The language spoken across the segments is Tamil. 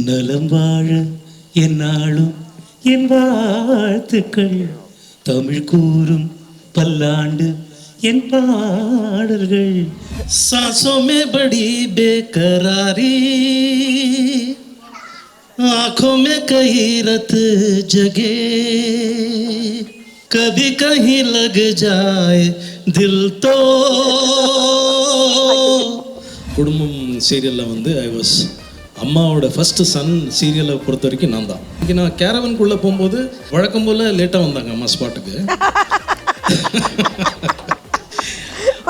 நலம் வாழ என்னாலும் என் வாழ்த்துக்கள் தமிழ் கூறும் பல்லாண்டு என் பாடல்கள் सांसों में बड़ी बेकरारी आंखों में कई रत जगे कभी कहीं लग जाए दिल तो குடும்பம் சீரியலில் வந்து ஐ வாஸ் அம்மாவோட ஃபஸ்ட்டு சன் சீரியலை பொறுத்த வரைக்கும் நான் தான். இங்கே நான் கேரவனுக்குள்ளே போகும்போது வழக்கம் போல் லேட்டாக வந்தாங்க அம்மா ஸ்பாட்டுக்கு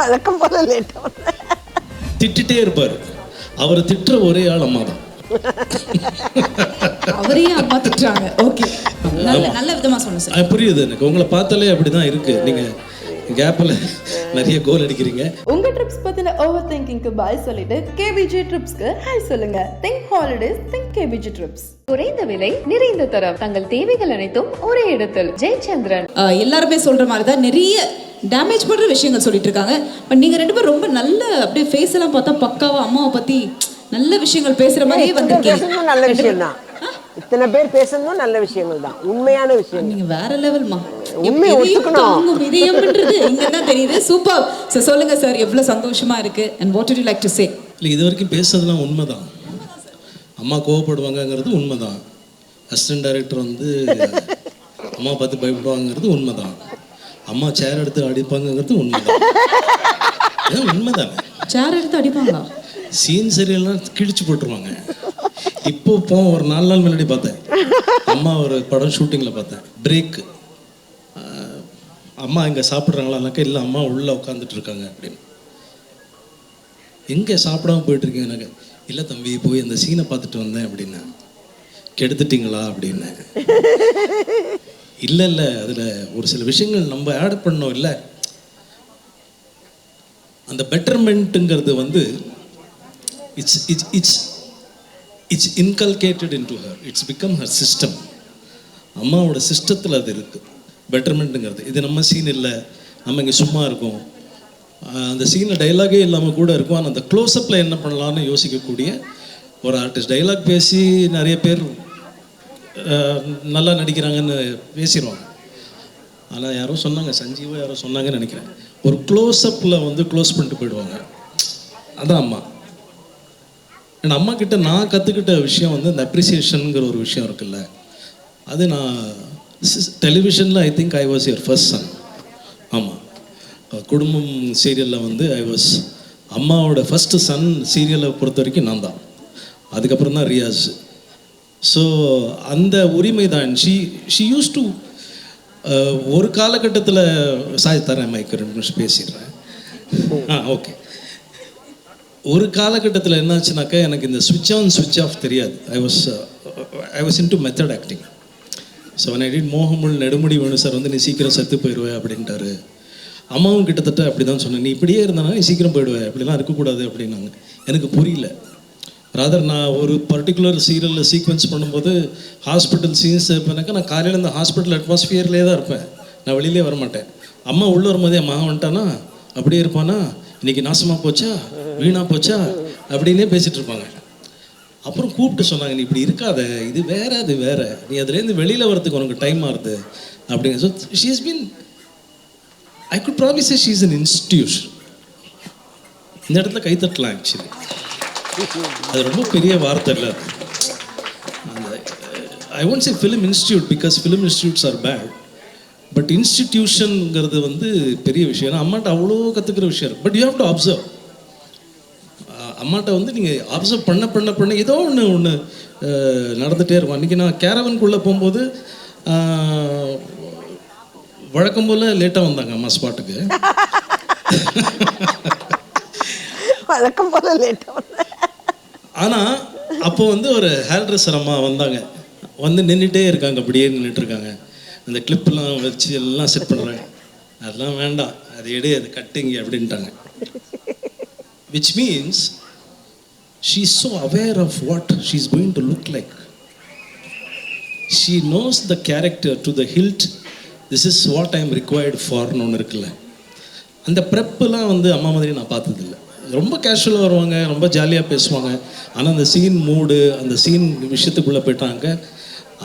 வழக்கம் போல லேட்டா திட்டிகிட்டே இருப்பார். அவரை திட்டுற ஒரே ஆள் அம்மா தான். திட்டுறாங்க. ஓகே நல்ல நல்ல புரியுது எனக்கு. உங்களை பார்த்தாலே அப்படி தான் இருக்குது நீங்கள் கேப்பில் நிறைய கோல் அடிக்கிறீங்க. உங்க ட்ரிப்ஸ் பத்தின ஓவர் திங்கிங்க்கு பாய் சொல்லிட்டு கேவிஜி ட்ரிப்ஸ்க்கு ஹாய் சொல்லுங்க. Think holidays think KVG trips குறைந்த விலை நிறைந்த தரம். தங்கள் தேவைகள் அனைத்தும் ஒரே இடத்தில். ஜெயச்சந்திரன். எல்லாருமே சொல்ற மாதிரி தான் நிறைய டேமேஜ் பண்ற விஷயங்கள் சொல்லிட்டு இருக்காங்க பட் நீங்க ரெண்டு பேரும் ரொம்ப நல்ல அப்படியே ஃபேஸ் எல்லாம் பார்த்தா பக்காவா அம்மாவை பத்தி நல்ல விஷயங்கள் பேசுற மாதிரியே வந்திருக்கீங்க. நல்ல விஷயம் தான் இத்தனை பேர் பேசுறதும் நல்ல விஷயங்கள் தான் உண்மையான விஷயம். நீங்க வேற லெவல்மா உண்மையை ஒத்துக்கணும். இதயம்ன்றது இங்க தான் தெரியுது. சூப்பர் சார் சொல்லுங்க சார் எவ்வளவு சந்தோஷமா இருக்கு? And what do like to say இல்லை இது வரைக்கும் பேசுறதுலாம் உண்மைதான். அம்மா கோவப்படுவாங்கங்கிறது உண்மைதான். அசிஸ்டன்ட் டைரக்டர் வந்து அம்மா பார்த்து பயப்படுவாங்கிறது உண்மைதான். அம்மா சேர் எடுத்து அடிப்பாங்கங்கிறது உண்மைதான். உண்மைதானே? சேர் எடுத்து அடிப்பாங்களா? சீன் சரியெல்லாம் கிழிச்சு போட்டுருவாங்க. இப்போ போ ஒரு நாலு நாள் முன்னாடி பார்த்தேன். அம்மா ஒரு படம் ஷூட்டிங்கில் பார்த்தேன். பிரேக்கு அம்மா இங்கே சாப்பிட்றாங்களானாக்கா இல்லை அம்மா உள்ளே உட்காந்துட்டு இருக்காங்க அப்படின்னு. எங்கே சாப்பிடாம போயிட்டுருக்கீங்கனாக்க இல்லை தம்பி போய் அந்த சீனை பார்த்துட்டு வந்தேன் அப்படின்னா. கெடுத்துட்டீங்களா? அப்படின்னு. இல்லை இல்லை அதில் ஒரு சில விஷயங்கள் நம்ம ஆட் பண்ணோம் இல்லை. அந்த பெட்டர்மெண்ட்டுங்கிறது வந்து it's it's it's it's inculcated into her it's become her system அம்மாவோட சிஸ்டத்தில் அது இருக்குது பெட்டர்மெண்ட்டுங்கிறது இது நம்ம சீன் இல்லை. நம்ம இங்கே சும்மா இருக்கோம். அந்த சீனில் டைலாகே இல்லாமல் கூட இருக்கும். ஆனால் அந்த க்ளோஸ்அப்பில் என்ன பண்ணலாம்னு யோசிக்கக்கூடிய ஒரு ஆர்டிஸ்ட் டைலாக் பேசி நிறைய பேர் நல்லா நடிக்கிறாங்கன்னு பேசிடுவாங்க. ஆனால் யாரோ சொன்னாங்க. சஞ்சீவோ யாரோ சொன்னாங்கன்னு நினைக்கிறேன். ஒரு க்ளோஸ்அப்பில் வந்து க்ளோஸ் பண்ணிட்டு போயிடுவாங்க. அதான் அம்மா. என் அம்மா கிட்ட நான் கற்றுக்கிட்ட விஷயம் வந்து இந்த அப்ரிசியேஷனுங்கிற ஒரு விஷயம் இருக்குல்ல. அது நான் டெலிவிஷனில் I think I was your first son ஆமாம் குடும்பம் சீரியலில் வந்து ஐ வாஸ் அம்மாவோட ஃபஸ்ட்டு சன் சீரியலை பொறுத்த வரைக்கும் நான் தான். அதுக்கப்புறம் தான் ரியாஸ் ஸோ அந்த உரிமை தான். ஷி ஷி யூஸ் டு ஒரு காலகட்டத்தில் சாய் தரேன் மைக்கு ரெண்டு நிமிஷம் பேசிடுறேன். ஆ ஓகே ஒரு காலகட்டத்தில் என்னாச்சுனாக்கா எனக்கு இந்த சுவிட்ச் ஆன் சுவிட்ச் ஆஃப் தெரியாது. I was I was into method acting so I did Mogamul Nedumudi Venu sir வந்து நீ சீக்கிரம் செத்து போயிடுவே அப்படின்ட்டாரு. அம்மாவும் கிட்டத்தட்ட அப்படி தான் சொன்னேன். நீ இப்படியே இருந்தானா நீ சீக்கிரம் போயிடுவே. அப்படிலாம் இருக்கக்கூடாது அப்படின்னாங்க. எனக்கு புரியல. ராதர் நான் ஒரு பர்டிகுலர் சீரியலில் சீக்வன்ஸ் பண்ணும்போது ஹாஸ்பிட்டல் சீன்ஸ் இருப்பேனாக்கா நான் காலையில் இந்த ஹாஸ்பிட்டல் அட்மாஸ்ஃபியர்லேயே தான் இருப்பேன். நான் வெளியிலே வர மாட்டேன். அம்மா உள்ளே வரும்போதே அம்மா வந்துட்டானா? அப்படியே இருப்பானா? இன்னைக்கு நாசமாக போச்சா? வீணாக போச்சா? அப்படின்னே பேசிகிட்டு இருப்பாங்க. அப்புறம் கூப்பிட்டு சொன்னாங்க நீ இப்படி இருக்காத இது வேற அது வேற. நீ அதுலேருந்து வெளியில் வரதுக்கு உனக்கு டைம் ஆகுது. அப்படிங்க so she is been I could promise she is an institution இந்த இடத்துல கைத்தட்டலாம் ஆக்சுவலி அது ரொம்ப பெரிய வார்த்தை இல்லை. அது. அந்த I won't say film institute because film institutes are bad but இன்ஸ்டிடியூஷனுங்கிறது வந்து பெரிய விஷயம். ஏன்னா அம்மாட்ட அவ்வளோ கற்றுக்கிற விஷயம் but you have to observe அம்மாட்ட வந்து நீங்கள் அப்சர்வ் பண்ண பண்ண பண்ண ஏதோ ஒன்று ஒன்று நடந்துகிட்டே இருக்கும். அன்றைக்கி நான் கேரவனுக்குள்ளே போகும்போது வழக்கம் போல் லேட்டாக வந்தாங்க அம்மா ஸ்பாட்டுக்கு வழக்கம் போல லேட்டா ஆனால் அப்போ வந்து ஒரு ஹேர் ட்ரெஸ்ஸர் அம்மா வந்தாங்க. வந்து நின்றுட்டே இருக்காங்க அப்படியே நின்றுட்டு இருக்காங்க. அந்த கிளிப்லாம் வச்சு எல்லாம் செட் பண்ணுறாங்க அதெல்லாம் வேண்டாம். அது எடு அது கட்டுங்க அப்படின்ட்டாங்க. Which means she is so aware of what she's going to look like. She knows the character to the hilt. This is what i am required for ஒன்று இருக்குல்ல. அந்த ப்ரெப்பெல்லாம் வந்து அம்மா மாதிரி நான் பார்த்ததில்ல. ரொம்ப கேஷுவலாக வருவாங்க ரொம்ப ஜாலியாக பேசுவாங்க. ஆனால் அந்த சீன் மூடு அந்த சீன் விஷயத்துக்குள்ளே போயிட்டாங்க.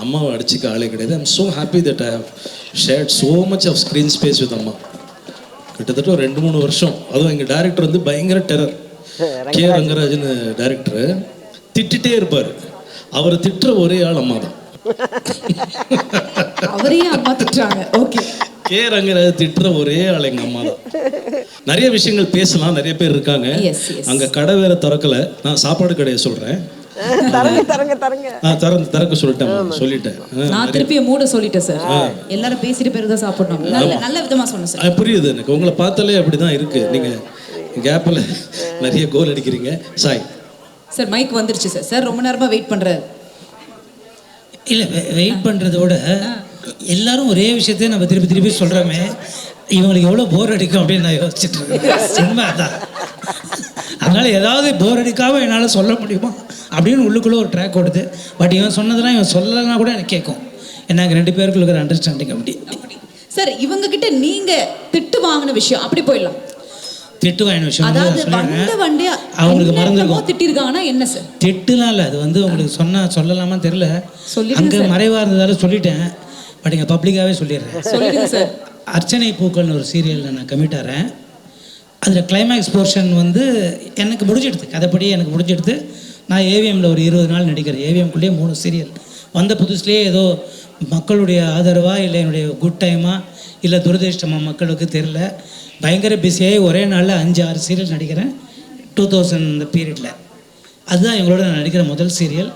அம்மாவை அடிச்சுக்க ஆளே கிடையாது. I'm so happy that I have shared so much of screen space with அம்மா. கிட்டத்தட்ட ஒரு ரெண்டு மூணு வருஷம். அதுவும் எங்கள் டேரக்டர் வந்து பயங்கர டெரர் கே ரங்கராஜன். டேரக்டர் திட்டிகிட்டே இருப்பார். அவரை திட்டுற ஒரே ஆள் அம்மா தான். அவரையே அம்மா திட்டுறாங்க. ஓகே. கே ரங்கராஜ் திட்டுற ஒரே ஆள் எங்கள் அம்மா தான். நிறைய விஷயங்கள் பேசலாம். நிறைய பேர் இருக்காங்க. அங்கே கடை வேற திறக்கல. நான் சாப்பாடு கடையை சொல்கிறேன் தரங்க தரங்க தரங்க. ஆ திறந்து திறக்க சொல்லிட்டேன். சொல்லிட்டேன். நான் திருப்பி மூட சொல்லிட்டேன் சார் எல்லாரும் பேசிட்டு தான் சாப்பிடணும். நல்ல நல்ல விதமா சொன்னேன் புரியுது எனக்கு. உங்களை பார்த்தாலே அப்படி தான் இருக்கு. நீங்கள் கேப்பில் நிறைய கோல் அடிக்கிறீங்க. சாய் சார் மைக் வந்துருச்சு சார் சார் ரொம்ப நேரமா வெயிட் பண்றாரு. இல்லை வெயிட் பண்ணுறதோட எல்லாரும் ஒரே விஷயத்தையும் நம்ம திருப்பி திருப்பி சொல்கிறோமே இவங்களுக்கு எவ்வளோ போர் அடிக்கும் அப்படின்னு நான் யோசிச்சுட்டு இருக்கேன். உண்மை அதான் அதனால் ஏதாவது போர் அடிக்காமல் என்னால் சொல்ல முடியுமா? அப்படின்னு உள்ளுக்குள்ளே ஒரு ட்ராக் ஓடுது. பட் இவன் சொன்னதெல்லாம் இவன் சொல்லலைன்னா கூட எனக்கு கேட்கும். எனக்கு ரெண்டு பேருக்குள்ள இருக்கிற அண்டர்ஸ்டாண்டிங் அப்படி. அப்படி. சார் இவங்க கிட்ட நீங்க திட்டு வாங்கின விஷயம் அப்படி போயிடலாம். திட்டு வாங்கின விஷயம். அதாவது வந்த வண்டியா அவங்களுக்கு மறந்துருக்கும். திட்டிருக்காங்கன்னா என்ன சார்? திட்டுலாம் இல்லை அது வந்து உங்களுக்கு சொன்னா சொல்லலாமா சொல்லிடுங்க அங்கே மறைவாக இருந்ததால சொல்லிட்டேன். பட் இங்கே பப்ளிக்காகவே சொல்லிடுறேன். சார். அர்ச்சனை பூக்கள்னு ஒரு சீரியலில் நான் கமிட் ஆகிறேன் அதில் கிளைமேக்ஸ் போர்ஷன் வந்து எனக்கு முடிஞ்சிடுது. கதைப்படி எனக்கு முடிஞ்சிடுது. நான் ஏவிஎம்மில் ஒரு இருபது நாள் நடிக்கிறேன். ஏவிஎம்குள்ளேயே மூணு சீரியல். வந்த புதுசுலேயே ஏதோ மக்களுடைய ஆதரவா இல்லை என்னுடைய குட் டைமா இல்லை துரதிருஷ்டமா மக்களுக்கு தெரில பயங்கர பிஸியாகி ஒரே நாளில் அஞ்சு ஆறு சீரியல் நடிக்கிறேன். டூ தௌசண்ட் இந்த பீரியடில் அதுதான் எங்களோட நான் நடிக்கிற முதல் சீரியல்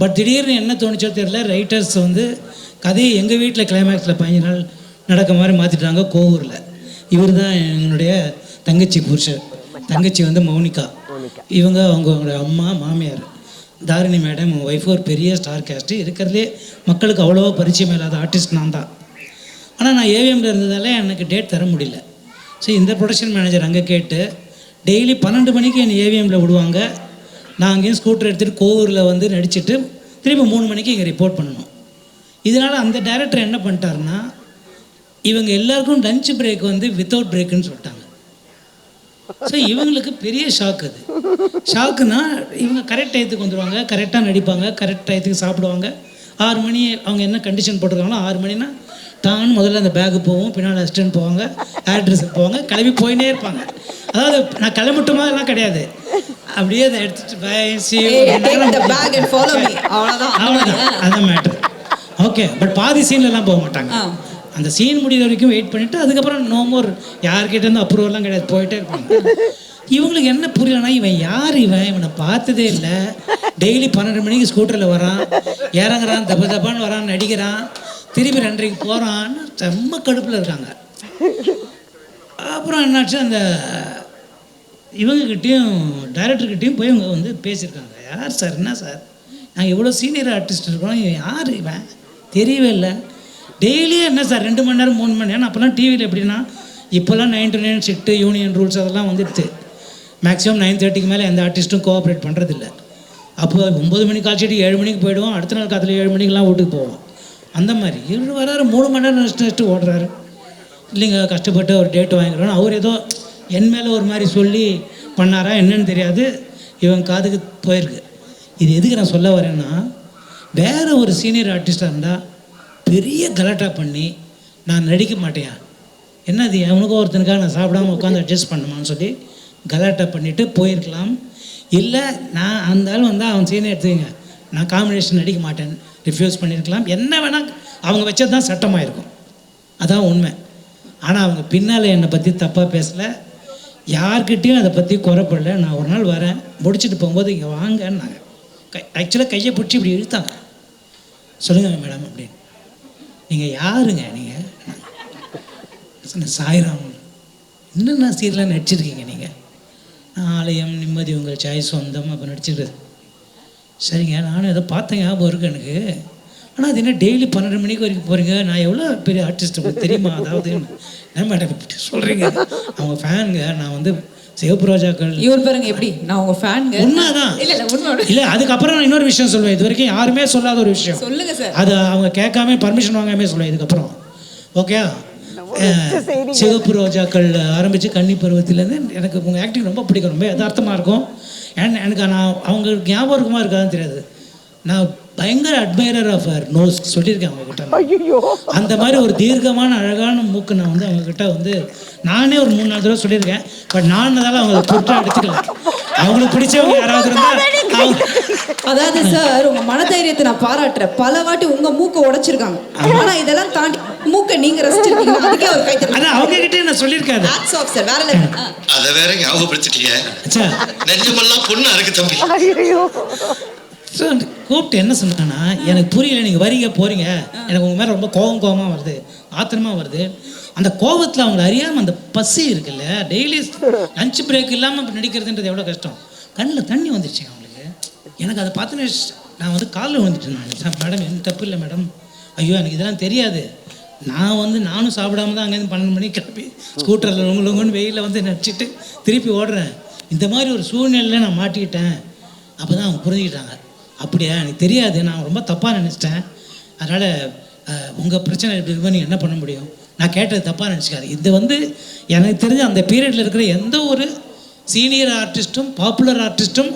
பட் திடீர்னு என்ன தோணுச்சோ தெரியல ரைட்டர்ஸ் வந்து கதையை எங்கள் வீட்டில் கிளைமேக்ஸில் பதினஞ்சு நாள் நடக்க மாதிரி மாற்றிட்டாங்க கோவூரில். இவர் தான் என்னுடைய தங்கச்சி புருஷர். தங்கச்சி வந்து மௌனிகா. இவங்க அவங்களோட அம்மா மாமியார். தாரிணி மேடம் ஒய்ஃப் ஒரு பெரிய ஸ்டார் கேஸ்ட்டு இருக்கிறதுலே மக்களுக்கு அவ்வளோவா பரிச்சயம் இல்லாத ஆர்டிஸ்ட் நான் தான் ஆனால் நான் ஏவிஎம்ல இருந்ததால எனக்கு டேட் தர முடியல. ஸோ இந்த ப்ரொடக்ஷன் மேனேஜர் அங்கே கேட்டு டெய்லி பன்னெண்டு மணிக்கு என்னை ஏவிஎம்மில் விடுவாங்க. நான் அங்கேயும் ஸ்கூட்டர் எடுத்துகிட்டு கோவூரில் வந்து நடிச்சிட்டு திருப்பி மூணு மணிக்கு இங்கே ரிப்போர்ட் பண்ணணும். இதனால் அந்த டேரக்டர் என்ன பண்ணிட்டாருன்னா இவங்க எல்லாருக்கும் லஞ்ச் பிரேக் வந்து வித்தவுட் பிரேக்குன்னு சொல்லிட்டாங்க. ஸோ இவங்களுக்கு பெரிய ஷாக் அது. ஷாக்குனா இவங்க கரெக்ட் டயத்துக்கு வந்துடுவாங்க கரெக்டாக நடிப்பாங்க கரெக்ட் டயத்துக்கு சாப்பிடுவாங்க. ஆறு மணி அவங்க என்ன கண்டிஷன் போட்டிருக்காங்களோ ஆறு மணினா தான் முதல்ல அந்த பேக்கு போவோம் பின்னால் அசிஸ்டன்ட் போவாங்க ஆட்ரஸுக்கு போவாங்க கிளம்பி போயினே இருப்பாங்க. அதாவது நான் கிளம்பட்டுமா எல்லாம் கிடையாது. அப்படியே அதை எடுத்துட்டு. அவ்வளோதான் அதான் மேட்ரு ஓகே பட் பாதி சீன்லலாம் போக மாட்டாங்க. அந்த சீன் முடிகிற வரைக்கும் வெயிட் பண்ணிட்டு அதுக்கப்புறம் நோ மோர் யார்கிட்ட இருந்து அப்ரூவல்லாம் கிடையாது. போயிட்டே இருப்பாங்க. இவங்களுக்கு என்ன புரியலன்னா இவன் யார் இவன்? இவனை பார்த்ததே இல்லை. டெய்லி பன்னெண்டு மணிக்கு ஸ்கூட்டரில் வரான். இறங்குறான் தப்பு தப்பான்னு வரான் நடிக்கிறான். திருப்பி ரெண்டரைக்கு போகிறான்னு செம்ம கடுப்பில் இருக்காங்க. அப்புறம் என்னாச்சு அந்த இவங்கக்கிட்டேயும் டைரக்டர்கிட்டையும் போய் இவங்க வந்து பேசியிருக்காங்க. யார் சார்? என்ன சார்? நாங்கள் இவ்வளோ சீனியர் ஆர்டிஸ்ட் இருக்கோம். இவன் யார் இவன்? தெரியவே இல்லை. டெய்லியும் என்ன சார்? ரெண்டு மணி நேரம் மூணு மணி நேரம். அப்போல்லாம் டிவியில் எப்படின்னா இப்போல்லாம் nine to nine shift union rules அதெல்லாம் வந்துடுது மேக்ஸிமம் நைன் தேர்ட்டிக்கு மேலே எந்த ஆர்டிஸ்ட்டும் கோஆப்ரேட் பண்ணுறதில்ல அப்போ ஒம்பது மணிக்கு காய்ச்சிட்டு ஏழு மணிக்கு போயிடுவோம். அடுத்த நாள் காலத்தில் ஏழு மணிக்கெலாம் வீட்டுக்கு போவோம். அந்த மாதிரி. இவர் வராரு மூணு மணி நேரம் நஷ்டம் நஷ்டம் ஓடுறாரு. இல்லைங்க கஷ்டப்பட்டு ஒரு டேட் வாங்கிக்கிறோன்னு அவர் ஏதோ என் மேலே ஒரு மாதிரி சொல்லி பண்ணாரா என்னன்னு தெரியாது. இவன் காதுக்கு போயிருக்கு. இது எதுக்கு நான் சொல்ல வரேன்னா வேறு ஒரு சீனியர் ஆர்டிஸ்டாக இருந்தால் பெரிய கலாட்டா பண்ணி நான் நடிக்க மாட்டேன். என்னது அவனுக்கும் ஒருத்தனுக்காக நான் சாப்பிடாம உட்காந்து அட்ஜஸ்ட் பண்ணுமான்னு சொல்லி கலாட்டா பண்ணிவிட்டு போயிருக்கலாம். இல்லை நான் அந்த ஆள் வந்தால் அவன் சீனியர் எடுத்துக்கங்க. நான் காம்பினேஷன் நடிக்க மாட்டேன். ரிஃப்யூஸ் பண்ணியிருக்கலாம் என்ன வேணால் அவங்க வச்சது தான் சட்டமாக இருக்கும் அதான் உண்மை. ஆனால் அவங்க பின்னால் என்னை பற்றி தப்பாக பேசலை. யார்கிட்டயும் அதை பற்றி குறைப்படல நான் ஒரு நாள் வரேன். முடிச்சுட்டு போகும்போது இங்கே வாங்கன்னாங்க. கை ஆக்சுவலாக கையை பிடிச்சி இப்படி இழுத்தாங்க. சொல்லுங்கள் மேடம் அப்படின்னு. நீங்கள் யாருங்க நீங்கள் சொன்னேன் சாய்ராம். என்னென்ன சீரெலாம் நடிச்சிருக்கீங்க நீங்கள் ஆலயம் நிம்மதி உங்கள் சாய் சொந்தம் அப்போ நடிச்சிருக்கிறது. சரிங்க நானும் ஏதோ பார்த்த ஞாபகம் இருக்கு எனக்கு. ஆனால் அது என்ன டெய்லி பன்னெண்டு மணிக்கு வரைக்கும் போகிறீங்க நான் எவ்வளோ பெரிய ஆர்டிஸ்ட் உங்களுக்கு தெரியுமா? அதாவது என்ன மேடம் சொல்கிறீங்க அவங்க ஃபேனுங்க நான் வந்து சிவப்பு ரோஜாக்கள். இவர் பாருங்க எப்படி? நான் உங்க ஃபேனுங்க உண்மைதான். இல்ல இல்ல உண்மை இல்லை அதுக்கப்புறம் நான் இன்னொரு விஷயம் சொல்லுவேன் இது வரைக்கும் யாருமே சொல்லாத ஒரு விஷயம். சொல்லுங்க சார் அது அவங்க கேட்காம பர்மிஷன் வாங்காமே சொல்லுவேன் இதுக்கப்புறம். ஓகே சிவப்பு ரோஜாக்கள் ஆரம்பித்து கன்னி பருவத்திலேருந்து எனக்கு உங்கள் ஆக்டிங் ரொம்ப பிடிக்கும். ரொம்ப யதார்த்தமாக இருக்கும். எனக்கு நான் அவங்களுக்கு ஞாபகம் இருக்குமா இருக்காதுன்னு தெரியாது. நான் பயங்கர அட்மைரர் ஆஃப் அவர் நோஸ் சொல்லியிருக்கேன் அவங்ககிட்ட நான். ஐயோ அந்த மாதிரி ஒரு தீர்க்கமான அழகான மூக்கு நான் வந்து அவங்கக்கிட்ட வந்து நானே ஒரு மூணு நாலு தடவை சொல்லியிருக்கேன். பட் நானதால அவங்க குற்றம் எடுத்துக்கல அவங்களுக்கு பிடிச்சவங்க யாராவது இருந்தால் அதாவது சார் உங்க மனதைரியத்தை நான் பாராட்டுறேன். பல வாட்டி உங்க மூக்க உடைச்சிருக்காங்க. ஆனா இதெல்லாம் தாண்டி மூக்க நீங்க ரசிச்சிருக்கீங்க அதுக்கே ஒரு கை அதான் அவங்க கிட்டே நான் சொல்லியிருக்காரு ஹேட்ஸ் ஆஃப் சார் வேற. ஆ. அதை வேற ஞாபகப்படுத்திட்டீங்க. அச்சா. நெஞ்சமெல்லாம் பொண்ணா இருக்கு தம்பி. ஐயோ ஸோ கூப்பிட்டு என்ன சொன்னாங்கன்னா எனக்கு புரியல நீங்கள் வரீங்க போறீங்க. எனக்கு உங்க மேலே ரொம்ப கோபம் கோபமாக வருது. ஆத்திரமா வருது. அந்த கோபத்தில் அவங்களை அறியாமல் அந்த பசி இருக்குல்ல டெய்லி லஞ்ச் பிரேக் இல்லாமல் நடிக்கிறதுன்றது எவ்வளோ கஷ்டம். கண்ணில் தண்ணி வந்துருச்சு அவங்களுக்கு. எனக்கு அதை பார்த்து நான் வந்து காலில் விழுந்துட்டேன் நான். மேடம் எந்த தப்பு இல்லை மேடம் ஐயோ எனக்கு இதெல்லாம் தெரியாது. நான் வந்து நானும் சாப்பிடாம தான் அங்கேருந்து பன்னெண்டு மணிக்கு கிளம்பி ஸ்கூட்டரில் லொங்கு லொங்குன்னு வெயிலில் வந்து நடிச்சிட்டு திருப்பி ஓடுறேன். இந்த மாதிரி ஒரு சூழ்நிலையில் நான் மாட்டிக்கிட்டேன். அப்போ தான் அவங்க புரிஞ்சுக்கிட்டாங்க. அப்படியா? எனக்கு தெரியாது. நான் ரொம்ப தப்பாக நினச்சிட்டேன். அதனால் உங்கள் பிரச்சனை இப்படி இருக்கும்போது நீங்கள் என்ன பண்ண முடியும்? நான் கேட்டது தப்பாக நினச்சிக்காது இது வந்து எனக்கு தெரிஞ்ச அந்த பீரியடில் இருக்கிற எந்த ஒரு சீனியர் ஆர்டிஸ்ட்டும் பாப்புலர் ஆர்டிஸ்ட்டும்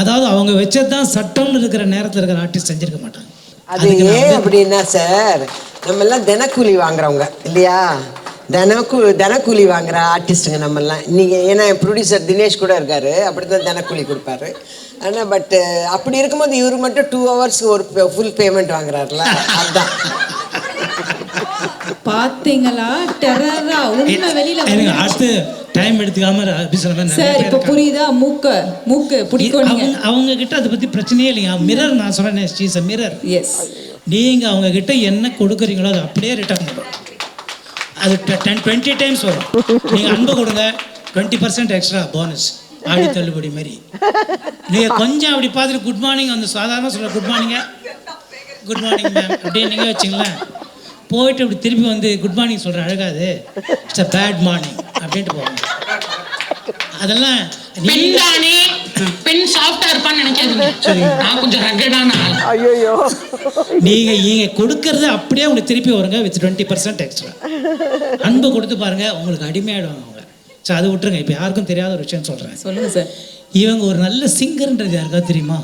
அதாவது அவங்க வச்சது தான் சட்டம்னு இருக்கிற நேரத்தில் இருக்கிற ஆர்டிஸ்ட் செஞ்சிருக்க மாட்டாங்க. அது ஏன் அப்படின்னா சார் நம்ம எல்லாம் தினக்கூலி வாங்குறவங்க இல்லையா? தினக்கூ தினக்கூலி வாங்குற ஆர்டிஸ்ட்டுங்க நம்ம எல்லாம் நீங்க ஏன்னா ப்ரொடியூசர் தினேஷ் கூட இருக்காரு. அப்படிதான் தினக்கூலி கொடுப்பாரு. ஆனால் பட் அப்படி இருக்கும்போது இவர் மட்டும் டூ ஹவர்ஸ் ஒரு ஃபுல் பேமெண்ட் வாங்குறாருல. அதுதான் பாத்தீங்களா? டெரரா. உண்மை வெளியில எனக்கு. அடுத்து டைம் எடுத்துக்காம சார் இப்ப. புரியுதா? மூக்க மூக்கு பிடிக்கும் நீங்க அவங்க அவங்க கிட்ட அதை பற்றி பிரச்சனையே இல்லைங்க. மிரர் நான் சொன்னேன் ஸ்ரீஸ் மிரர் எஸ் நீங்கள் அவங்க கிட்ட என்ன கொடுக்குறீங்களோ அது அப்படியே ரிட்டர்ன் வரும் அது டென் டுவெண்ட்டி டைம்ஸ் வரும். நீங்கள் அன்பு கொடுங்க டுவெண்ட்டி பர்சன்ட் எக்ஸ்ட்ரா போனஸ் ஆடி தள்ளுபடி மாதிரி. நீங்கள் கொஞ்சம் அப்படி பார்த்துட்டு குட் மார்னிங் அந்த சாதாரண சொல்ல good morning good morning ma'am அப்படின்னு நீங்கள் வச்சிங்களேன். போயிட்டு இப்படி திருப்பி வந்து குட் மார்னிங் சொல்கிறேன் அழகாது. இட்ஸ் அ பேட் மார்னிங் அப்படின்ட்டு போவாங்க அதெல்லாம் பெண் நீங்க தானே? பெண் சாஃப்டா இருப்பான்னு நினைக்காதீங்க. நான் கொஞ்சம் ரகடான ஆள். ஐயோ நீங்க நீங்க கொடுக்கறது அப்படியே உங்களுக்கு திருப்பி வருங்க வித் டுவெண்ட்டி பர்சன்ட் எக்ஸ்ட்ரா அன்பு கொடுத்து பாருங்க உங்களுக்கு அவங்க ஸோ அது விட்டுருங்க. இப்போ யாருக்கும் தெரியாத ஒரு விஷயம் சொல்றேன். சொல்லுங்க சார் இவங்க ஒரு நல்ல சிங்கர்ன்றது யாருக்காவது தெரியுமா?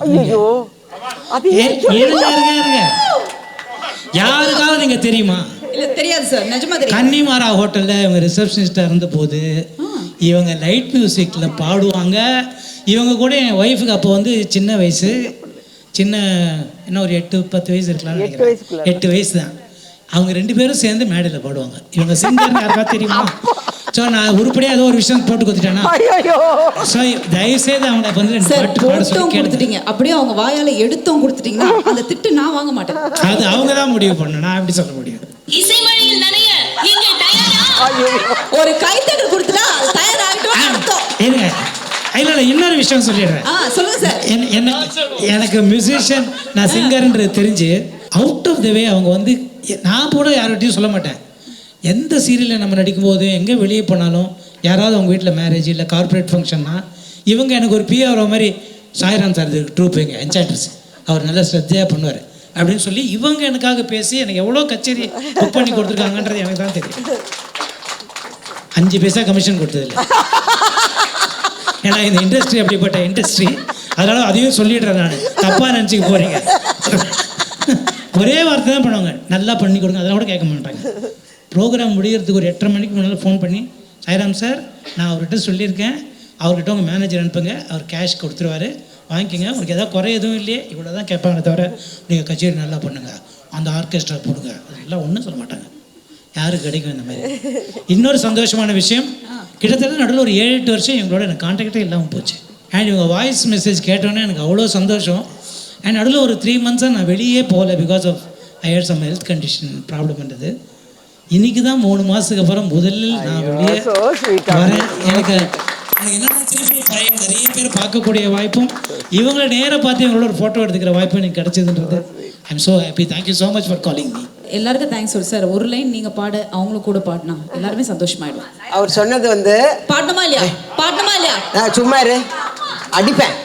யாருக்காவது இங்க தெரியுமா? இல்ல தெரியாது சார் நிஜமா தெரியும் கன்னிமாரா ஹோட்டல்ல இவங்க ரிசப்ஷனிஸ்டா இருந்த போது இவங்க லைட் மியூசிக்ல பாடுவாங்க. இவங்க கூட என் ஒய்ஃபுக்கு அப்போ வந்து சின்ன வயசு. சின்ன என்ன ஒரு எட்டு பத்து வயசு இருக்கலாம் எட்டு வயசுக்குள்ள. எட்டு வயசு தான். அவங்க ரெண்டு பேரும் சேர்ந்து மேடையில் பாடுவாங்க. இவங்க சிங்கர் யாருக்கா தெரியுமா? ஸோ நான் உருப்படியாக ஏதோ ஒரு விஷயம் போட்டு கொடுத்துட்டேன்னா ஸோ தயவுசெய்து அவங்களை வந்து ரெண்டு சார் போட்டும் கொடுத்துட்டீங்க. அப்படியே அவங்க வாயால எடுத்தும் கொடுத்துட்டீங்கன்னா அந்த திட்டு நான் வாங்க மாட்டேன். அது அவங்க தான் முடிவு பண்ணணும். நான் எப்படி சொல்ல முடியும்? இசைமணியில் நனைய நீங்கள் தயாரா? ஒரு கைத்தட்டல் கொடுத்துட்டா தயாராகிட்டோம் அர்த்தம். இருங்க. இல்லை இல்லை இன்னொரு விஷயம் சொல்லிடுறேன். சொல்லுங்க சார். என்ன- எனக்கு எனக்கு மியூசிஷியன் நான் சிங்கர்ன்றது தெரிஞ்சு அவுட் ஆஃப் த வே அவங்க வந்து நான் கூட யார்கிட்டையும் சொல்ல மாட்டேன். எந்த சீரியலில் நம்ம நடிக்கும்போது எங்கே வெளியே போனாலும் யாராவது அவங்க வீட்டில் மேரேஜ் இல்லை கார்ப்பரேட் ஃபங்க்ஷன்னா இவங்க எனக்கு ஒரு பிஆர் மாதிரி சாய்ராம் சார் இது ட்ரூப் எங்கள் என்சாண்டர்ஸ் அவர் நல்லா ஸ்ரத்தையாக பண்ணுவார். அப்படின்னு சொல்லி இவங்க எனக்காக பேசி எனக்கு எவ்வளோ கச்சேரி புக் பண்ணி கொடுத்துருக்காங்கன்றது எனக்கு தான் தெரியும். அஞ்சு பைசா கமிஷன் கொடுத்ததில்ல. ஏன்னா இந்த இண்டஸ்ட்ரி அப்படிப்பட்ட இண்டஸ்ட்ரி அதனால அதையும் சொல்லிடுறேன் நான். தப்பாக நினச்சிக்க போறீங்க. ஒரே வார்த்தை தான் பண்ணுவாங்க. நல்லா பண்ணி கொடுங்க அதெல்லாம் கூட கேட்க மாட்டாங்க. ப்ரோக்ராம் முடிகிறதுக்கு ஒரு எட்டரை மணிக்கு முன்னால் ஃபோன் பண்ணி சாய்ராம் சார் நான் அவர்கிட்ட சொல்லியிருக்கேன். அவர்கிட்ட உங்கள் மேனேஜர் அனுப்புங்க. அவர் கேஷ் கொடுத்துருவாரு. வாங்கிக்கோங்க. உங்களுக்கு எதாவது குறை எதுவும் இல்லையே இவ்வளோ தான் கேட்பாங்க தவிர நீங்கள் கச்சேரி நல்லா பண்ணுங்க. அந்த ஆர்கெஸ்ட்ரா போடுங்க. அதெல்லாம் ஒன்றும் சொல்ல மாட்டாங்க. யாருக்கு கிடைக்கும் இந்த மாதிரி? இன்னொரு சந்தோஷமான விஷயம் கிட்டத்தட்ட நடுவில் ஒரு ஏழு எட்டு வருஷம் எங்களோட எனக்கு கான்டாக்டே இல்லாமல் போச்சு. அண்ட் இவங்க வாய்ஸ் மெசேஜ் கேட்டோன்னே எனக்கு அவ்வளோ சந்தோஷம். அண்ட் நடுவில் ஒரு த்ரீ மந்த்ஸாக நான் வெளியே போகல because of I had some health condition ப்ராப்ளம்ன்றது இன்னைக்கு தான் மூணு மாதத்துக்கு அப்புறம் முதலில் நான் வெளியே வரேன். எனக்கு பழைய நிறைய பேர் பார்க்கக்கூடிய வாய்ப்பும் இவங்கள நேராக பார்த்து இவங்களோட ஒரு ஃபோட்டோ எடுத்துக்கிற வாய்ப்பும் எனக்கு கிடைச்சதுன்றது. I am so happy thank you so much for calling me எல்லாருக்கும் தேங்க்ஸ் சொல்லு சார் ஒரு லைன் நீங்க பாட அவங்களும் கூட பாடினா எல்லாருமே சந்தோஷமாயிடும் அவர் சொன்னது வந்து பாடணுமா இல்லையா? பாடணுமா இல்லையா? சும்மா இரு. அடிப்பேன்.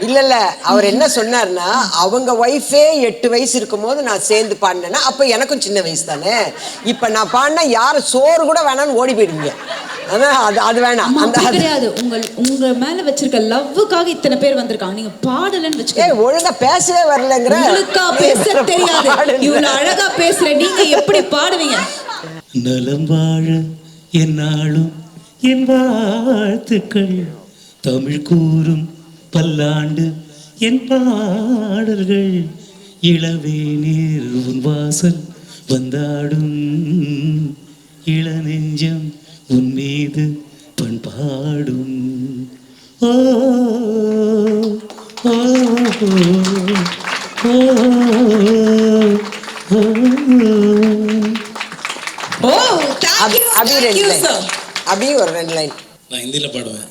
இல்ல இல்ல. அவர் என்ன சொன்னார்னா அவங்க ஒய்ஃபே எட்டு வயசு இருக்கும்போது நான் சேர்ந்து பாடினேன்னா அப்ப எனக்கும் சின்ன வயசு தானே. இப்ப நான் பாடினா யார் சோறு கூட வேணாம்னு ஓடி போயிடுவீங்க. அதான் அது அது வேணாம். கிடையாது. உங்க உங்க மேல வச்சிருக்க லவ்வுக்காக இத்தனை பேர் வந்திருக்காங்க. நீங்க பாடலன்னு ஏய் வச்சுக்கோங்க ஒழுங்கா பேசவே வரலங்கிற. உங்களுக்கா பேச தெரியாது. இவ்வளவு அழகா பேசுற நீங்க எப்படி பாடுவீங்க? நலம் வாழ என்னாலும் என் வாழ்த்துக்கள். தமிழ் கூறும் பல்லாண்டு என் பாடல்கள் இளவே நீர் உன் வாசல் வந்தாடும். இளநெஞ்சம் உன் மீது பண்பாடும். ஓ ஓ ஓ ஓ ஓ. அபி அபி ரெண்டு லைன் சார் அபி ஒரு ரெண்டு லைன் நான் ஹிந்தியில் பாடுவேன்.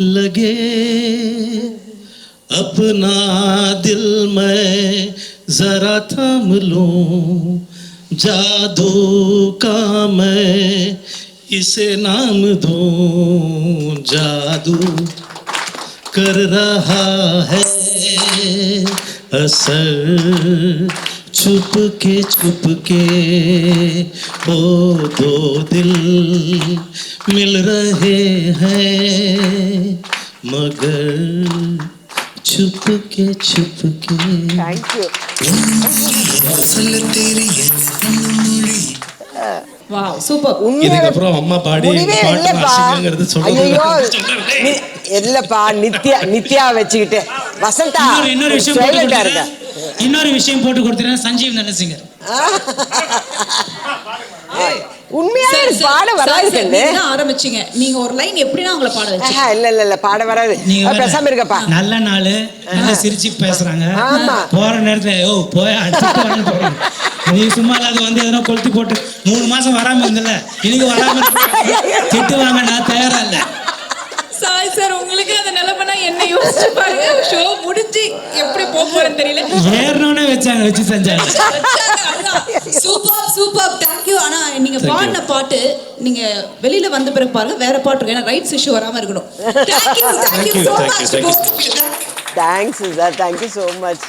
लगे। अपना दिल मैं जरा थम लूँ। जादू का मैं इसे नाम दूँ। जादू कर रहा है असर छुप के छुप के ओ दो दिल मिल रहे हैं मगर छुप के छुप के தேங்க்யூ வாவ் சூப்பர் இதுக்கப்புறம் அம்மா பாடி முடிவே பாட்டு இல்லப்பா வாசிக்கங்கிறது சொல்றது ஐயோ நி- இல்லப்பா நித்யா நித்யா வச்சுக்கிட்டு. வசந்தா இன்னொரு இன்னொரு விஷயம் இருக்க. இன்னொரு விஷயம் போட்டு கொடுத்துறேன். சஞ்சீவ் நல்ல சிங்கர் உண்மையாவே எனக்கு பாட வராது கண்ணு ஆரம்பிச்சீங்க. நீங்க ஒரு லைன் எப்படின்னா அவங்கள பாட ஆஹா, இல்ல இல்ல இல்ல. பாட வராது. நீங்க பேசாம இருக்கப்பா நல்ல நாள் நல்லா சிரிச்சு பேசுறாங்க. ஆமா. போற நேரத்துல ஓ போய் போறாங்க. நீ சும்மா இல்லாத வந்து எதனா கொளுத்தி போட்டு மூணு மாசம் வராம இருந்தல இன்னைக்கு வராம. திட்டுவாங்க நான் தயாரா இல்ல. சாய் சார் உங்களுக்கு அந்த நிலைமைனா என்ன யோசிச்சு பாருங்க. ஷோ முடிஞ்சு எப்படி போக போறேன்னு தெரியல. ஏறணும்னே வச்சாங்க வச்சு செஞ்சாங்க. சூப்பர் சூப்பர் தேங்க்யூ ஆனா நீங்க பாடின பாட்டு நீங்க வெளியில வந்த பிறகு பாருங்க வேற பாட்டு இருக்கு ஏன்னா ரைட்ஸ் இஷ்யூ வராம இருக்கணும். Thank you thank you of you. Thanks sir thank you so much